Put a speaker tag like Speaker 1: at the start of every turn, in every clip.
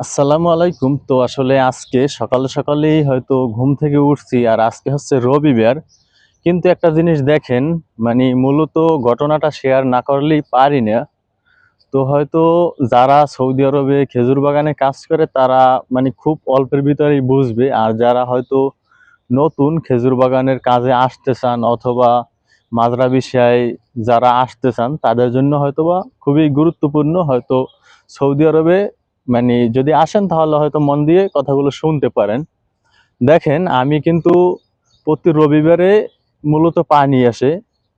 Speaker 1: আসসালামু আলাইকুম। তো আসলে আজকে সকালে সকালেই হয়তো ঘুম থেকে উঠছি আর আজকে হচ্ছে রবিবার। কিন্তু একটা জিনিস দেখেন মানে মূলত ঘটনাটা শেয়ার না করলেই পারি না। তো হয়তো যারা সৌদি আরবে খেজুর বাগানে কাজ করে, তারা মানে খুব অল্পের ভিতরেই বুঝবে। আর যারা হয়তো নতুন খেজুর বাগানের কাজে আসতে চান অথবা মাজরা বিষয়ে যারা আসতে চান, তাদের জন্য হয়তোবা খুবই গুরুত্বপূর্ণ। হয়তো সৌদি আরবে মানে যদি আসেন তাহলে হয়তো মন দিয়ে কথাগুলো শুনতে পারেন। দেখেন, আমি কিন্তু প্রতি রবিবারে মূলত পানি আসে।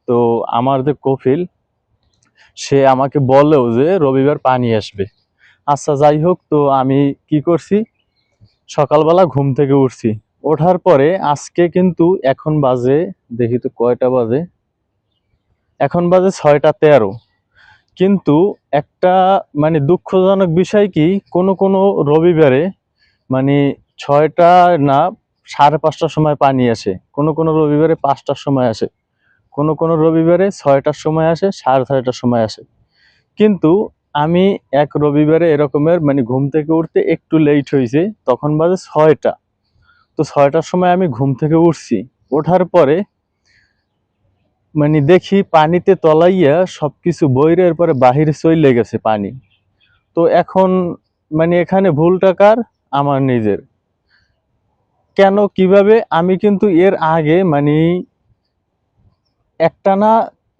Speaker 1: তো আমার যে কফিল, সে আমাকে বলেও যে রবিবার পানি আসবে। আচ্ছা যাই হোক, তো আমি কি করছি? সকালবেলা ঘুম থেকে উঠছি। ওঠার পরে আজকে কিন্তু এখন বাজে, দেখি তো কয়টা বাজে? এখন বাজে ছয়টা তেরো। কিন্তু একটা মানে দুঃখজনক বিষয় কি, কোনো কোনো রবিবারে মানে ছয়টা না, সাড়ে পাঁচটার সময় পানি আসে। কোনো কোনো রবিবারে পাঁচটার সময় আসে। কোনো কোনো রবিবারে ছয়টার সময় আসে, সাড়ে ছয়টার সময় আসে। কিন্তু আমি এক রবিবারে এরকমের মানে ঘুম থেকে উঠতে একটু লেট হয়েছে, তখন বাজে ছয়টা। তো ছয়টার সময় আমি ঘুম থেকে উঠছি। ওঠার পরে মানে দেখি পানিতে তলাইয়া সব কিছু বইরের পরে বাহিরে চলে গেছে পানি। তো এখন মানে এখানে ভুল টাকার আমার নিজের। কেন, কীভাবে? আমি কিন্তু এর আগে মানে একটানা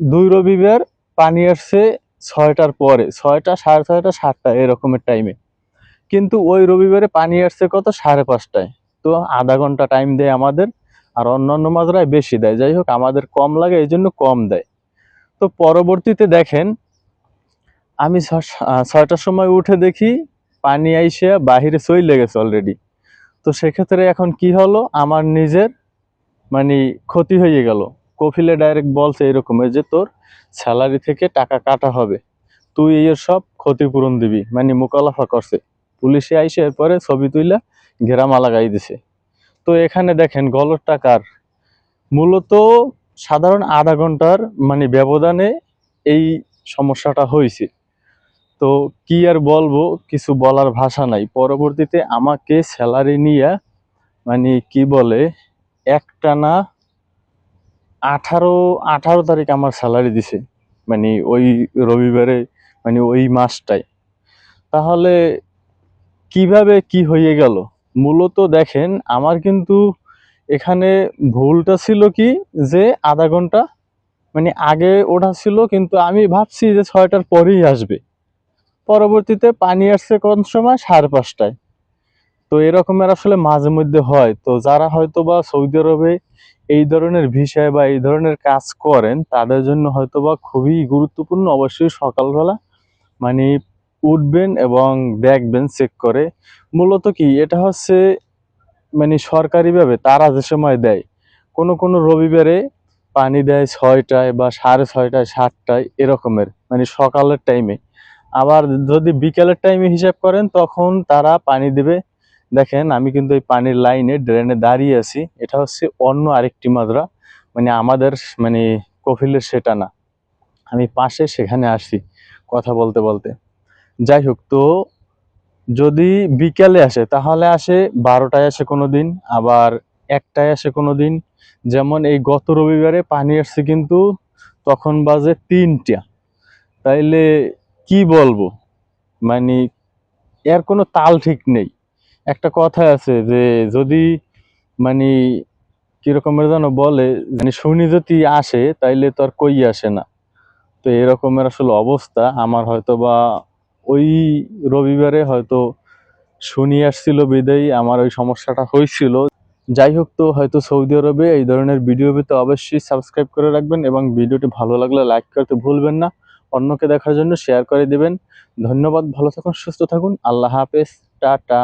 Speaker 1: দুই রবিবার পানি আসছে ছয়টার পরে, ছয়টা, সাড়ে ছয়টা, সাতটা, এরকমের টাইমে কিন্তু ওই রবিবারে পানি আসছে কত? সাড়ে পাঁচটায়। তো আধা ঘণ্টা টাইম দেয় আমাদের। আর অন্যান্য মাজরায় বেশি দেয়। যাই হোক, আমাদের কম লাগে, এই জন্য কম দেয়। তো পরবর্তীতে দেখেন, আমি ছয়টার সময় উঠে দেখি পানি আইসে বাহিরে চলে গেছে অলরেডি তো সেক্ষেত্রে এখন কি হলো? আমার নিজের মানে ক্ষতি হয়ে গেল। কফিলে ডাইরেক্ট বলছে এরকমের যে তোর স্যালারি থেকে টাকা কাটা হবে। তুই এর সব ক্ষতিপূরণ দিবি। মানে মোকালাফা করছে। পুলিশে আইসে এরপরে ছবি তুইলা ঘেরামা লাগাই দিছে তো এখানে দেখেন গলর টাকার মূলত সাধারণ আধা ঘণ্টার মানে ব্যবধানে এই সমস্যাটা হয়েছে। তো কি আর বলব, কিছু বলার ভাষা নাই। পরবর্তীতে আমাকে স্যালারি নিয়ে মানে কি বলে, একটানা আঠারো আঠারো তারিখ আমার স্যালারি দিছে মানে ওই রবিবারে মানে ওই মাসটায়। তাহলে কীভাবে কি হয়ে গেল? মূলত দেখেন, আমার কিন্তু এখানে ভুলটা ছিল কি যে আধা ঘণ্টা মানে আগে ওঠা ছিল, কিন্তু আমি ভাবছি যে ছয়টার পরেই আসবে। পরবর্তীতে পানি আসছে কোন সময়? সাড়ে পাঁচটায়। তো এরকমের আসলে মাঝে মধ্যে হয়। তো যারা হয়তো বা সৌদি আরবে এই ধরনের ভিসায় বা এই ধরনের কাজ করেন, তাদের জন্য হয়তো বা খুবই গুরুত্বপূর্ণ অবশ্যই সকালবেলা মানে উঠবেন এবং দেখবেন চেক করে। মূলত কি, এটা হচ্ছে মানে সরকারিভাবে তারা যে সময় দেয়, কোনো কোনো রবিবারে পানি দেয় ছয়টায় বা সাড়ে ছয়টায়, সাতটায়, এরকমের মানে সকালের টাইমে আবার যদি বিকেলের টাইমে হিসাব করেন, তখন তারা পানি দেবে। দেখেন, আমি কিন্তু এই পানির লাইনে ড্রেনে দাঁড়িয়ে আছি। এটা হচ্ছে অন্য আরেকটি মাদ্রা মানে আমাদের মানে কফিলের সেটা না। আমি পাশে সেখানে আসি, কথা বলতে বলতে। যাই হোক তো যদি বিকেলে আসে, তাহলে আসে বারোটায় আসে কোনো দিন আবার একটায় আসে কোনো দিন যেমন এই গত রবিবারে পানি আসছে কিন্তু তখন বাজে তিনটা। তাইলে কি বলব? মানে এর কোনো তাল ঠিক নেই। একটা কথা আছে যে যদি মানে কীরকমের যেন বলে মানে শুনি যদি আসে, তাইলে তো আর কই আসে না। তো এরকমের আসলে অবস্থা। আমার হয়তো বা ওই রবিবারে হয়তো শুনি আসছিল বিদায়ী, আমার ওই সমস্যাটা হয়েছিল। যাই হোক তো, হয়তো সৌদি আরবে এই ধরনের ভিডিও পেতে অবশ্যই সাবস্ক্রাইব করে রাখবেন এবং ভিডিওটি ভালো লাগলে লাইক করতে ভুলবেন না। অন্যকে দেখার জন্য শেয়ার করে দেবেন। ধন্যবাদ, ভালো থাকুন, সুস্থ থাকুন। আল্লাহ হাফেজ। টাটা।